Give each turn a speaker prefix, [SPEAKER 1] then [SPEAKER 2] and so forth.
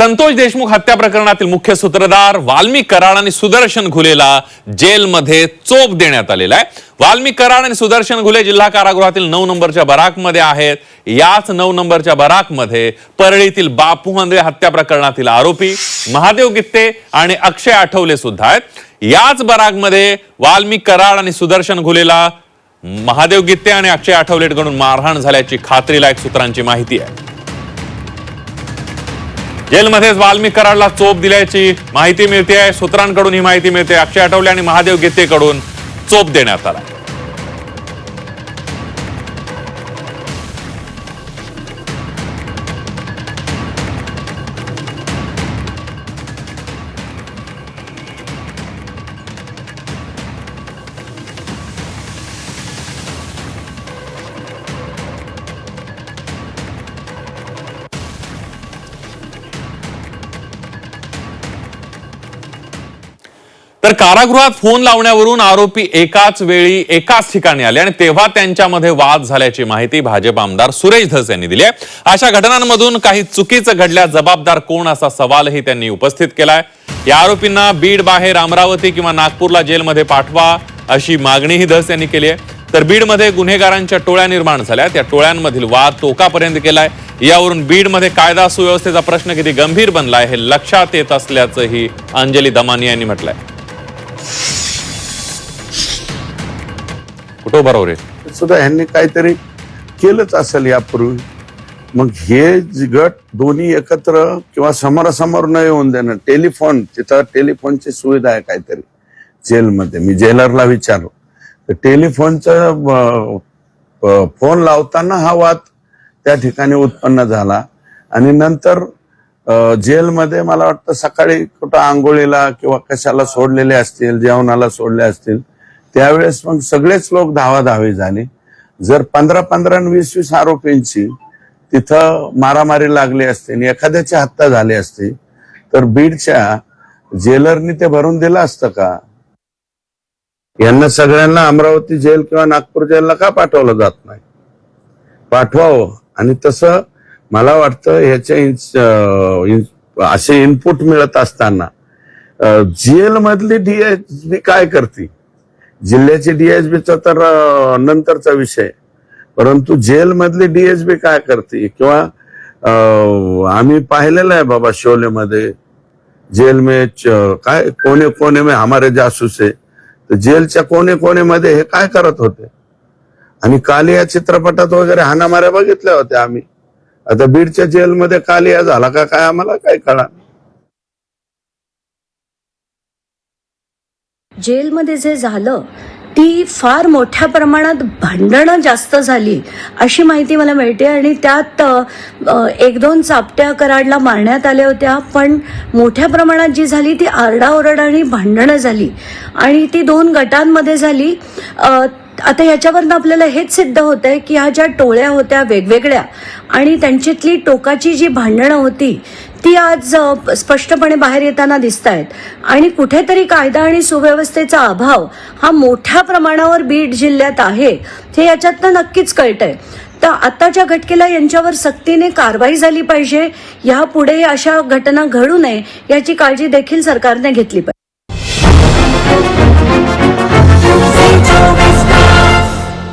[SPEAKER 1] संतोष देशमुख हत्या प्रकरणातील मुख्य सूत्रधार वाल्मिक कराड आणि सुदर्शन घुलेला जेलमध्ये चोप देण्यात आलेला आहे. वाल्मिक कराड आणि सुदर्शन घुले जिल्हा कारागृहातील नऊ नंबरच्या बराकमध्ये आहेत. याच नऊ नंबरच्या बराकमध्ये परळीतील बापू हंद्रे हत्या प्रकरणातील आरोपी महादेव गित्ते आणि अक्षय आठवले सुद्धा आहेत. याच बराकमध्ये वाल्मिक कराड आणि सुदर्शन घुलेला महादेव गित्ते आणि अक्षय आठवलेकडून मारहाण झाल्याची खात्रीलायक सूत्रांची माहिती आहे. जेलमध्येच वाल्मिक कराडला चोप दिल्याची माहिती मिळते आहे सूत्रांकडून ही माहिती मिळते. अक्षय आठवले आणि महादेव गीतेकडून चोप देण्यात आला. तर कारागृहात फोन लावण्यावरून आरोपी एकाच वेळी एकाच ठिकाणी आले आणि तेव्हा त्यांच्यामध्ये वाद झाल्याची माहिती भाजप आमदार सुरेश धस यांनी दिली आहे. अशा घटनांमधून काही चुकीचं घडल्या जबाबदार कोण असा सवालही त्यांनी उपस्थित केलाय. या आरोपींना बीड बाहेर अमरावती किंवा नागपूरला जेलमध्ये पाठवा अशी मागणीही धस यांनी केली आहे. तर बीडमध्ये गुन्हेगारांच्या टोळ्या निर्माण झाल्या. त्या टोळ्यांमधील वाद टोकापर्यंत केलाय यावरून बीडमध्ये कायदा सुव्यवस्थेचा प्रश्न किती गंभीर बनलाय हे लक्षात येत असल्याचंही अंजली दमानी यांनी म्हटलंय. कुठं बरोबर आहे
[SPEAKER 2] सुद्धा ह्यांनी काहीतरी केलंच असेल यापूर्वी. मग हे गट दोन्ही एकत्र किंवा समोरासमोर न येऊन देणं टेलिफोन तिथं टेलिफोनची सुविधा आहे काहीतरी जेलमध्ये. मी जेलरला विचारलो. तर टेलिफोनचं फोन लावताना हा वाद त्या ठिकाणी उत्पन्न झाला. आणि नंतर जेलमध्ये मला वाटतं सकाळी कुठं आंघोळीला किंवा कशाला सोडलेले असतील जेवणाला सोडले असतील त्यावेळेस मग सगळेच लोक धावाधावी झाले. जर पंधरा पंधरा आणि वीस वीस आरोपींची तिथं मारामारी लागली असते आणि एखाद्याची हत्या झाली असती तर बीडच्या जेलरनी ते भरून दिलं असतं का? यांना सगळ्यांना अमरावती जेल किंवा नागपूर जेलला का पाठवलं जात नाही? पाठवावं. आणि तसं मला वाटतं ह्याच्या असे इनपुट मिळत असताना जेल मधली काय करते? जिल्ह्याची डीएसबीचा तर नंतरचा विषय. परंतु जेल मधली काय करते? किंवा आम्ही पाहिलेलं आहे बाबा शोलेमध्ये. जेल में काय कोणे कोणे में हमारे जासूस. आहे तर जेलच्या कोणे कोणेमध्ये हे काय करत होते? आणि कालिया चित्रपटात वगैरे हाणामाऱ्या बघितल्या होत्या आम्ही. आता बीडच्या जेलमध्ये कालिया झाला का काय आम्हाला काय कळा
[SPEAKER 3] जेलमध्ये जे झालं ती फार मोठ्या प्रमाणात भांडणं जास्त झाली अशी माहिती मला मिळते. आणि त्यात एक दोन चापट्या कराडला मारण्यात आल्या होत्या पण मोठ्या प्रमाणात जी झाली ती आरडाओरड आणि भांडणं झाली. आणि ती दोन गटांमध्ये झाली. आता याच्यावरनं आपल्याला हेच सिद्ध होत आहे की ह्या ज्या टोळ्या होत्या वेगवेगळ्या आणि त्यांच्यातली टोकाची जी भांडणं होती ती आज स्पष्टपणे बाहेर येताना दिसत आहेत आणि कुठेतरी कायदा आणि सुव्यवस्थेचा अभाव हा मोठ्या प्रमाणावर बीड जिल्ह्यात आहे हे याच्यातनं नक्कीच कळतंय. तर आताच्या घटकेला यांच्यावर सक्तीने कारवाई झाली पाहिजे यापुढे अशा घटना घडू नये याची काळजी देखील सरकारने घेतली पाहिजे.